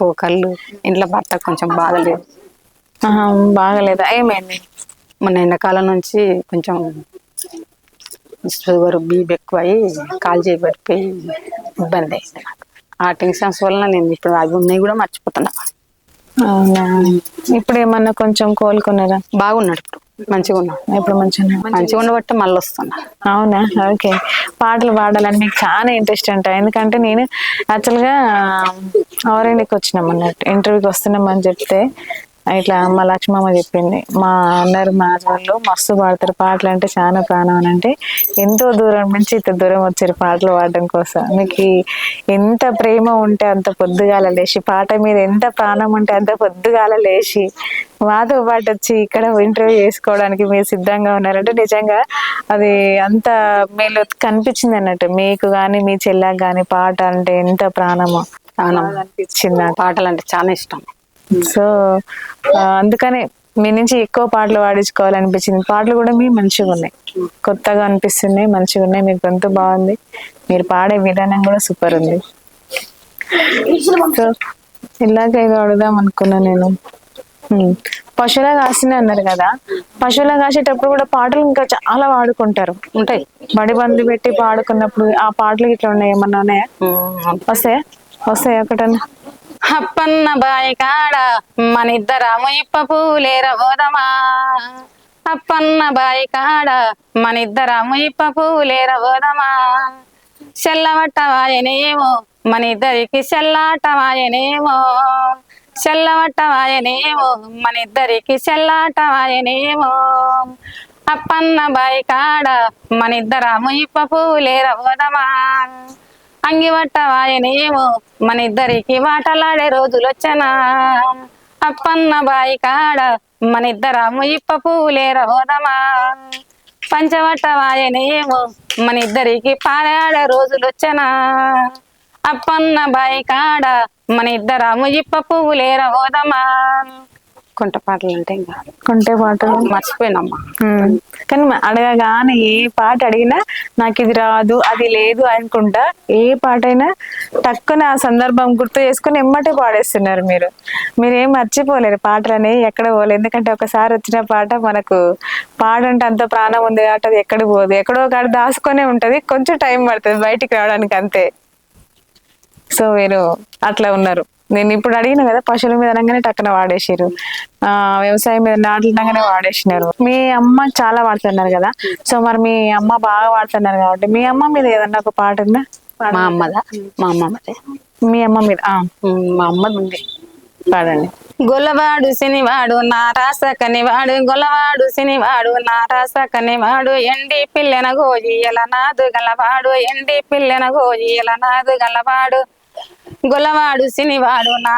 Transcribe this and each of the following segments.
కడుపు కళ్ళు ఇంట్లో భర్త కొంచెం బాగలేదు. బాగలేదా? ఏమైంది మొన్న ఎండాకాలం నుంచి కొంచెం షుగర్ బీపీ ఎక్కువ అయ్యి కాలు చేయబడిపోయి ఇబ్బంది అయింది నాకు. ఆ టెన్షన్స్ వలన నేను ఇప్పుడు అవి ఉన్నాయి కూడా మర్చిపోతున్నా. అవునా? ఇప్పుడు ఏమన్నా కొంచెం కోలుకున్నారా? బాగున్నాడు ఇప్పుడు. మంచిగా ఉన్నాడు ఇప్పుడు మంచిగా మంచిగా ఉండబట్టి మళ్ళీ వస్తున్నా అవునా? ఓకే. పాటలు పాడాలని మీకు చాలా ఇంట్రెస్ట్ అంట ఎందుకంటే నేను యాక్చువల్గా ఆరెండ్కి వచ్చినాం అన్నట్టు. ఇంటర్వ్యూకి వస్తున్నామని చెప్తే ఇట్లా మా లక్ష్మమ్మ చెప్పింది మా అన్నారు మా వాళ్ళు మస్తు పాడతారు పాటలు అంటే చాలా ప్రాణం అని అంటే ఎంతో దూరం నుంచి ఇంత దూరం వచ్చారు పాటలు పాడడం కోసం. మీకు ఎంత ప్రేమ ఉంటే అంత పొద్దుగాల లేచి పాట మీద ఎంత ప్రాణం ఉంటే అంత పొద్దుగాల లేచి మాతో పాటు వచ్చి ఇక్కడ ఇంటర్వ్యూ చేసుకోవడానికి మీరు సిద్ధంగా ఉన్నారంటే నిజంగా అది అంత మేలు కనిపించింది అన్నట్టు. మీకు కానీ మీ చెల్లకు కానీ పాట అంటే ఎంత ప్రాణమో. అనిపించింది పాటలు అంటే చాలా ఇష్టం. సో అందుకనే మీ నుంచి ఎక్కువ పాటలు పాడించుకోవాలనిపించింది. పాటలు కూడా మీ మంచిగా ఉన్నాయి. కొత్తగా అనిపిస్తున్నాయి మంచిగా ఉన్నాయి. మీ గొంతు బాగుంది. మీరు పాడే విధానం కూడా సూపర్ ఉంది. సో ఇలాగ అడుగుదాం అనుకున్నా నేను. పశువుల కాసిన అన్నారు కదా. పశువుల కాసేటప్పుడు కూడా పాటలు ఇంకా చాలా వాడుకుంటారు ఉంటాయి. బడి బంధు పెట్టి పాడుకున్నప్పుడు ఆ పాటలు ఇట్లా ఉన్నాయి? ఏమన్నా ఉన్నాయా? వస్తాయా? వస్తాయా ఒకటన్నా? అప్పన్న బాయి కాడ మన ఇప్ప పూలేర పోదమా అప్పన్న బాయి కాడ మన ఇప్ప పూలేర పోదమా చెల్లవట్టవాయనేమో మనిద్దరికి చెల్లాటవాయనేమో చెల్లవట్టవాయనేమో మనిద్దరికి చెల్లాటవాయనేమో అప్పన్న బాయి కాడ మన ఇప్ప పూలేర పోదమా అంగివట్టవాయనేమో మన ఇద్దరికి మాటలాడే రోజులు వచ్చనా అప్పన్న బాయి కాడ మన ఇద్దరము ఇప్ప పూలేర హోదమా పంచవట్టవాయనేమో మన ఇద్దరికి పాలాడే రోజులు వచ్చనా అప్పన్న బాయి కాడ మన ఇద్దరము ఇప్ప పువ్వులేర హోదమా కొంట పాటలు అంటే ఇంకా. కొంటే పాటలు మర్చిపోయినమ్మా. కానీ అడగగానే ఏ పాట అడిగినా నాకు ఇది రాదు అది లేదు అనుకుంటా ఏ పాట అయినా టక్కున ఆ సందర్భం గుర్తు చేసుకుని ఎమ్మటే పాడేస్తున్నారు మీరు. మీరేం మర్చిపోలేరు పాటలని ఎక్కడ పోలేదు ఎందుకంటే ఒకసారి వచ్చిన పాట మనకు పాడంటే అంత ప్రాణం ఉంది కాబట్టి అది ఎక్కడ పోదు. ఎక్కడో కాడ దాచుకొనే ఉంటది. కొంచెం టైం పడుతుంది బయటికి రావడానికి అంతే. సో మీరు అట్లా ఉన్నారు. నేను ఇప్పుడు అడిగిన కదా పశువుల మీద అనగానే టక్కన వాడేసారు ఆ వ్యవసాయం మీద నాట్లు అనగానే వాడేసినారు. మీ అమ్మ చాలా వాడుతున్నారు కదా సో మరి మీ అమ్మ బాగా వాడుతున్నారు కాబట్టి మీ అమ్మ మీద ఏదన్నా ఒక పాట ఉందా? మా అమ్మదా? మా అమ్మమ్మదే మీ అమ్మ మీద మా అమ్మది ఉంది. పాడండి. గొల్లవాడు శనివాడు నా రాస కనివాడు గొల్లవాడు శనివాడు నా రాస కనివాడు ఎండి పిల్లెన గోజి ఎల నాదు గలవాడు ఎండి పిల్లెన గోజి ఎల నాదు గలవాడు. గులవాడు శనివాడు నా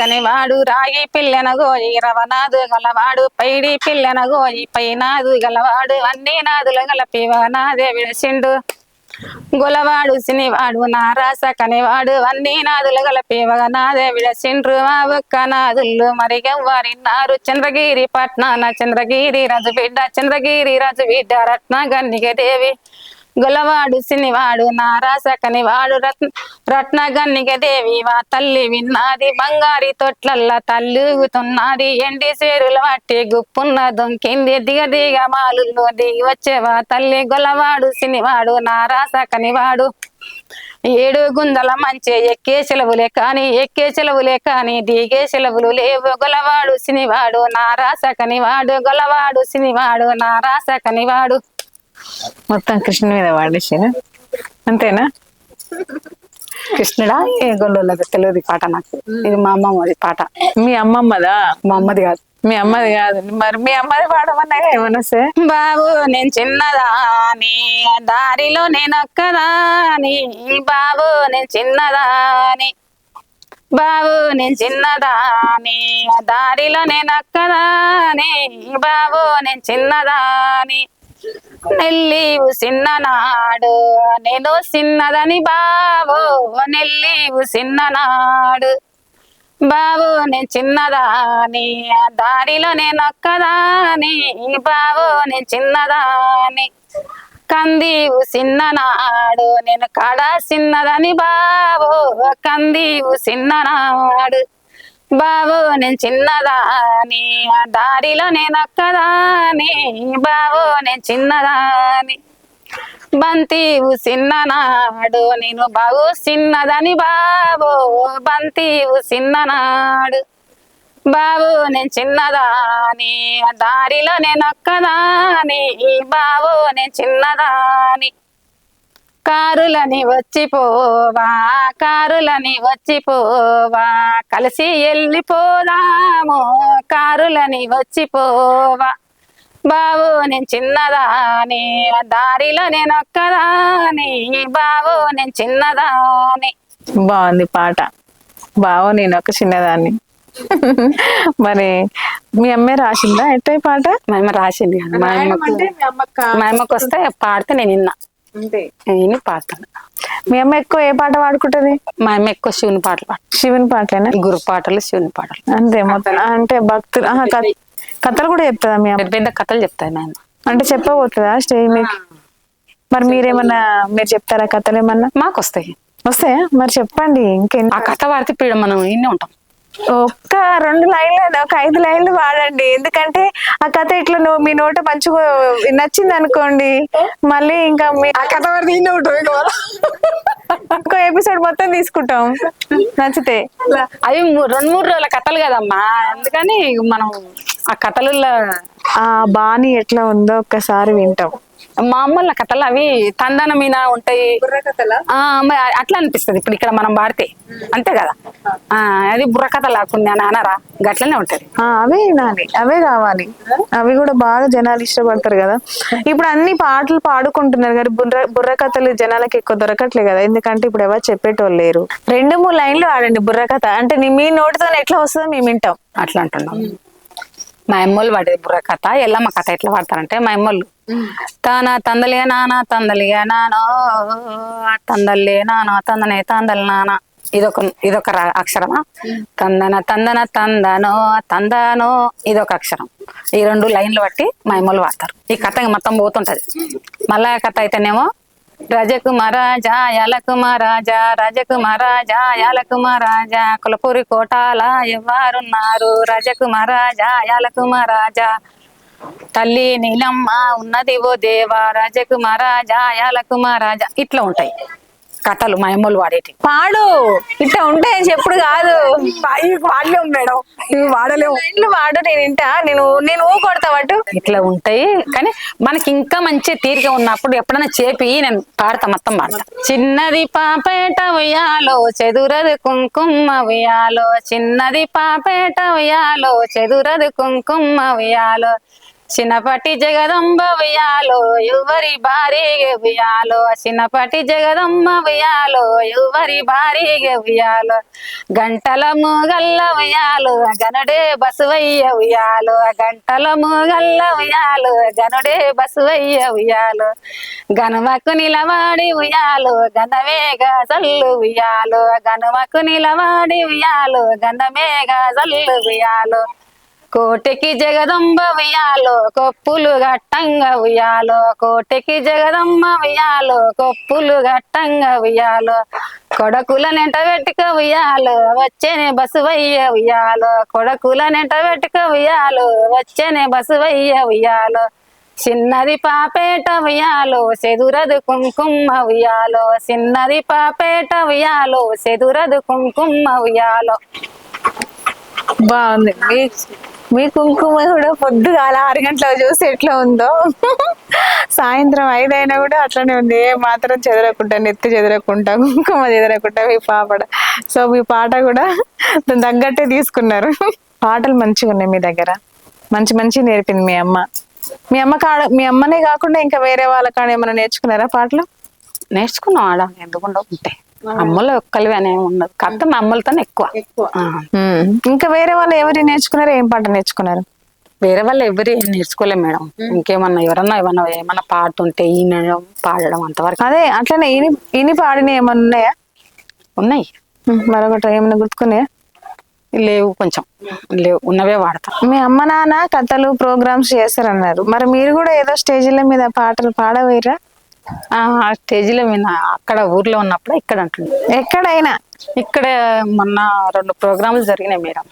కనివాడు రాగి పిల్లెనగోయి రవనాదు గలవాడు పైడి పిల్లెనగోయి పైనాదు గలవాడు అన్ని నాదులు గలపి నాదే విడసిండు. గొలవాడు సినివాడు నారాస కనివాడు అన్ని నాదులు గలపి నాదే విడసిండ్రు. మా ఒక్క నాదులు మరిగెవ్వరిన్నారు. చంద్రగిరి పట్నాన చంద్రగిరి రాజు బిడ్డ చంద్రగిరి రాజు బిడ్డ రత్న గన్నిగ దేవి. గొలవాడు సినివాడు నారాసకని వాడు రత్న రత్న దేవి వా తల్లి విన్నది బంగారి తొట్లల్ల తల్లుగుతున్నది ఎండి సేరుల మట్టి గుప్పున్న దొంకింది దిగ దిగ మాలుల్లో దిగి వచ్చేవా తల్లి గొలవాడు సినివాడు నారాసకని వాడు. ఏడు గుందల మంచి ఎక్కే సెలవులే కాని ఎక్కే సెలవులే కాని దిగే సెలవులు లేవు. గొలవాడు సినివాడు నారాసకని వాడు గొలవాడు సినివాడు నారాసకని వాడు. మొత్తం కృష్ణ మీద వాడేసారు అంతేనా? కృష్ణుడా? ఏ గొల్లది తెలియదు పాట నాకు. ఇది మా అమ్మమ్మది పాట. మీ అమ్మమ్మదా? మా అమ్మది కాదు. మీ అమ్మది కాదు. మరి మీ అమ్మది పాడమన్నాగా ఏమన్నా బాబు నేను చిన్నదాని. దారిలో నేను ఒక్కదాని బాబు నేను చిన్నదాని. బాబు నేను చిన్నదాని. దారిలో నేను ఒక్కదాని బాబు నేను చిన్నదాని. నెల్లివు సిన్ననాడు నేను సిన్నదని బాబు నెల్లీవు సిన్ననాడు బావు నేను చిన్నదాని ఆ దారిలో నేను ఒక్కదాని. బావు నేను చిన్నదాని. కందీవు సిన్ననాడు నేను కడ చిన్నదని బావు కందీవు సిన్ననాడు బాబు నేను చిన్నదాని ఆ దారిలో నేను ఒక్కదాని. బాబు నేను చిన్నదాని. బంతి చిన్ననాడు నేను బాబు చిన్నదని బాబు బంతి చిన్ననాడు బాబు నేను చిన్నదాని. ఆ దారిలో నేను ఒక్కదాని. బాబు నేను చిన్నదాని. కారులని వచ్చిపోవా కారులని వచ్చిపోవా కలిసి వెళ్ళిపోదాము కారులని వచ్చిపోవా. బాబు నేను చిన్నదాని ఆ దారిలో నేను ఒక్కదాని బాబు నేను చిన్నదాని బాగుంది పాట. బావు నేను ఒక చిన్నదాన్ని. మరి మీ అమ్మే రాసిందా ఎట్ట పాట? మా అమ్మ రాసింది. కదా మా అమ్మకు మా అమ్మకు వస్తే పాడితే నేను విన్నా. నేను పాడతాను మీ అమ్మ ఎక్కువ ఏ పాట పాడుకుంటది? మా అమ్మ ఎక్కువ శివుని పాటలు పాడు శివుని పాటలేనా? గురు పాటలు శివుని పాటలు. అంతే మొత్తం. అంటే భక్తులు ఆహా, కథ- కథలు కూడా చెప్తుందా మీ అమ్మ? పెద్ద కథలు చెప్తాయి మా అమ్మ. అంటే చెప్పబోతుందా స్టేజ్ మీద? మరి మీరేమన్నా మీరు చెప్తారా కథలు ఏమన్నా? మాకు వస్తాయి? వస్తాయా మరి చెప్పండి ఇంకెన్ని ఆ కథ పీడ మనం ఇన్నే ఉంటాం. ఒక్క రెండు లైన్లు ఒక ఐదు లైన్లు వాడండి. ఎందుకంటే ఆ కథ ఇట్లా నువ్వు మీ నోట మంచిగా నచ్చింది అనుకోండి మళ్ళీ ఇంకా మీ ఆ కథ ఇక ఎపిసోడ్ మొత్తం తీసుకుంటాం. నచ్చితే. అవి రెండు మూడు రోజుల కథలు కదమ్మా. అందుకని మనం ఆ కథలలో ఆ బాణి ఎట్లా ఉందో ఒక్కసారి వింటాం. మామూలు కథలు అవి తందన మీద ఉంటాయి. అట్లా అనిపిస్తుంది ఇప్పుడు ఇక్కడ మనం పాడితే. అంతే కదా? ఆ. అది బుర్ర కథ లాక్కుంది అని అనరా గట్లనే ఉంటది. అవే వినాలి. అవే కావాలి. అవి కూడా బాగా జనాలు ఇష్టపడతారు కదా. ఇప్పుడు అన్ని పాటలు పాడుకుంటున్నారు కానీ బుర్ర బుర్ర కథలు జనాలకి ఎక్కువ దొరకట్లే కదా. ఎందుకంటే ఇప్పుడు ఎవరు చెప్పేటోళ్ళు లేరు. రెండు మూడు లైన్లు ఆడండి బుర్ర కథ. అంటే మీ నోటితో ఎట్లా వస్తుందో మేము వింటాం. అట్లా అంటున్నాం. మా అమ్మోళ్ళు వాడేది బుర్ర కథ. ఎల్లమ్మ కథ ఎట్లా పాడతారంటే మా అమ్మోళ్ళు తాన తందలే నాన్న తందలిగా నానో తందల్లే నానో తందనే తందలి నాన్న ఇదొక ఇదొక అక్షరమా? తందన తందన తందనో తందనో ఇదొక అక్షరం. ఈ రెండు లైన్లు బట్టి మా అమ్మోళ్ళు వాడతారు ఈ కథ మొత్తం పోతుంటది. మళ్ళా కథ అయితేనేమో రజకుమారాజా యలకుమారాజా రజకుమారాజా యలకుమారాజా కులపూరి కోటాల ఎవరున్నారు రజకుమారాజా యలకుమారాజా తల్లి నీలమ్మ ఉన్నది ఓ దేవా. రజకుమారాజా యలకుమారాజా ఇట్లా ఉంటాయి. కథలు మా అమ్మలు వాడేటి పాడు ఇట్లా ఉంటే చెప్పుడు కాదు. వాడలేము మేడం. ఇవి వాడలేము లైన్లు పాడు నేను వింటా నేను నేను ఊ కొడతా పట్టు ఇట్లా ఉంటాయి కానీ మనకి ఇంకా మంచి తీరిక ఉన్నప్పుడు ఎప్పుడైనా చేపి నేను పాడతా మొత్తం పాడతా. చిన్నది పాపేట ఉయ్యాలో చెదురది కుంకుమ ఉయ్యాలో. చిన్నది పాపేట ఉయ్యాలో చెదురది కుంకుమ ఉయ్యాలో. చిన్నపటి జగదంబ ఉయ్యాలో యువరి భారీగా ఉయ్యాలో? చిన్నపటి జగదంబ ఉయ్యాలో యువరి భారీగా ఉయ్యాలో? గంటల మూగల్ల ఉయ్యాలు గనుడే బసువయ్య ఉయ్యాలు. గంటల మూగల్ల ఉయ్యాలు గనుడే బసువయ్య ఉయ్యాలు. గనుమకు నిలవాడి ఉయ్యాలు గంధమేఘ జల్లు ఉయ్యాలు. గనుమకు నిలవాడి ఉయ్యాలు గంధమేఘ జల్లు ఉయ్యాలు. కోటికి జగదంబ ఉయ్యాలో కొప్పులు గట్టంగా ఉయ్యాలో. కోటికి జగదంబ ఉయ్యాలో కొప్పులు గట్టంగా ఉయ్యాలో. కొడకుల నెంట పెట్టుక ఉయ్యాలో వచ్చేనే బసువయ్య ఉయ్యాలో. కొడకుల నెంట పెట్టుక ఉయ్యాలో వచ్చేనే బసువయ్య ఉయ్యాలో. చిన్నది పాపేట ఉయ్యాలో చెదురదు కుంకుమ ఉయ్యాలో. చిన్నది పాపేట ఉయ్యాలో చెదురదు కుంకుమ ఉయ్యాలో. బాగుంది. మీ కుంకుమ కూడా పొద్దుగాల ఆరు గంటల చూసి ఎట్లా ఉందో. సాయంత్రం ఐదైనా కూడా అట్లనే ఉంది. ఏ మాత్రం చెదరకుండా నెత్తి చెదరకుండా కుంకుమ చెదరకుండా మీ పాపడ సో మీ పాట కూడా దాని తగ్గట్టే తీసుకున్నారు. పాటలు మంచిగా ఉన్నాయి మీ దగ్గర. మంచి మంచి నేర్పింది మీ అమ్మ. మీ అమ్మ కాడ మీ అమ్మనే కాకుండా ఇంకా వేరే వాళ్ళ కాడ ఏమైనా నేర్చుకున్నారా పాటలు? నేర్చుకున్నాం ఆడ. ఎందుకుండా ఉంటాయి అమ్మలు ఒక్కలివి అనే ఉండదు. కాకపోతే మా అమ్మలతోనే ఎక్కువ. ఇంకా వేరే వాళ్ళు ఎవరు నేర్చుకున్నారు ఏం పాట నేర్చుకున్నారు? వేరే వాళ్ళు ఎవరు ఏం నేర్చుకోలేం మేడం. ఇంకేమన్నా ఎవరన్నా ఏమన్నా ఏమన్నా పాట ఉంటే ఈనడం పాడడం అంతవరకు. అదే అట్లనే ఇని ఇని పాడిన ఏమన్నా ఉన్నాయా? ఉన్నాయి. మరొకటి ఏమైనా గుర్తుకున్నాయా లేవు కొంచెం. లేవు ఉన్నవే వాడతాం. మీ అమ్మ నాన్న కథలు ప్రోగ్రామ్స్ చేస్తారన్నారు. మరి మీరు కూడా ఏదో స్టేజీల మీద పాటలు పాడవేరా? ఆ స్టేజీలో మీద అక్కడ ఊర్లో ఉన్నప్పుడు ఇక్కడ అంటుంది ఎక్కడైనా? ఇక్కడ మొన్న రెండు ప్రోగ్రాంలు జరిగినాయి మేడం.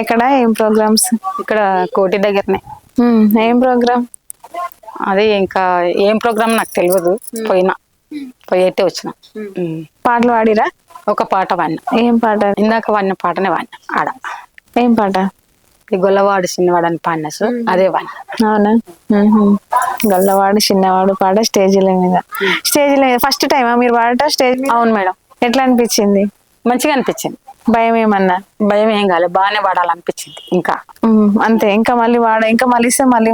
ఎక్కడ? ఏం ప్రోగ్రామ్స్? ఇక్కడ కోటి దగ్గరనే. ఏం ప్రోగ్రామ్? అది ఇంకా ఏం ప్రోగ్రామ్ నాకు తెలియదు. పోయినా. పోయితే వచ్చిన. పాటలు పాడిరా? ఒక పాట వాడిన ఏం పాట? ఇందాక వాడిన పాటనే వాడిన ఆడ. ఏం పాట? ఈ గొల్లవాడు చిన్నవాడు అని పాడినసు అదే వాడిన అవునా. గల్లవాడు చిన్నవాడు పాట స్టేజీల మీద. స్టేజీల మీద ఫస్ట్ టైమా మీరు పాడట స్టేజ్ మీద? అవును మేడం. ఎట్లా అనిపించింది? మంచిగా అనిపించింది. భయం ఏమన్నా? భయం ఏం కాలేదు బాగానే పాడాలనిపించింది ఇంకా. అంతే ఇంకా మళ్ళీ వాడ ఇంకా మళ్ళీ ఇస్తే మళ్ళీ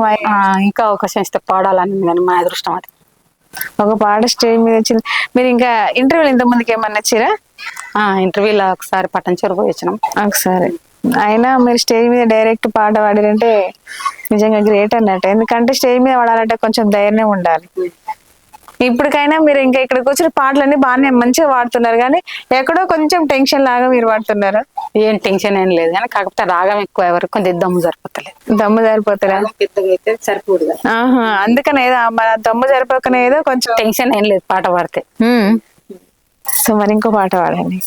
ఇంకా అవకాశం ఇస్తే పాడాలని కానీ మా అదృష్టం అది. ఒక పాట స్టేజ్ మీద వచ్చింది. మీరు ఇంకా ఇంటర్వ్యూలు ఇంత ముందుకి ఏమన్నా వచ్చిరా ఆ, ఇంటర్వ్యూలో ఒకసారి పట్టణం పోయి వచ్చినాం. ఒకసారి. అయినా మీరు స్టేజ్ మీద డైరెక్ట్ పాట పాడారంటే నిజంగా గ్రేట్ అన్నట్టు. ఎందుకంటే స్టేజ్ మీద పాడాలంటే కొంచెం ధైర్యం ఉండాలి. ఇప్పటికైనా మీరు ఇంకా ఇక్కడ కూర్చుని పాటలన్నీ బాగానే మంచిగా పాడుతున్నారు కానీ ఎక్కడో కొంచెం టెన్షన్ లాగా మీరు పాడుతున్నారు. ఏం టెన్షన్ ఏం లేదు కానీ కాకపోతే రాగం ఎక్కువ ఎవరికి కొంచెం దమ్ము సరిపోతలేదు. దమ్ము అయితే సరిపోదు ఆహా అందుకనే ఏదో మన దమ్ము సరిపోకనే ఏదో కొంచెం టెన్షన్ ఏం లేదు పాట పాడితే. సో మరి ఇంకో పాట పాడండి.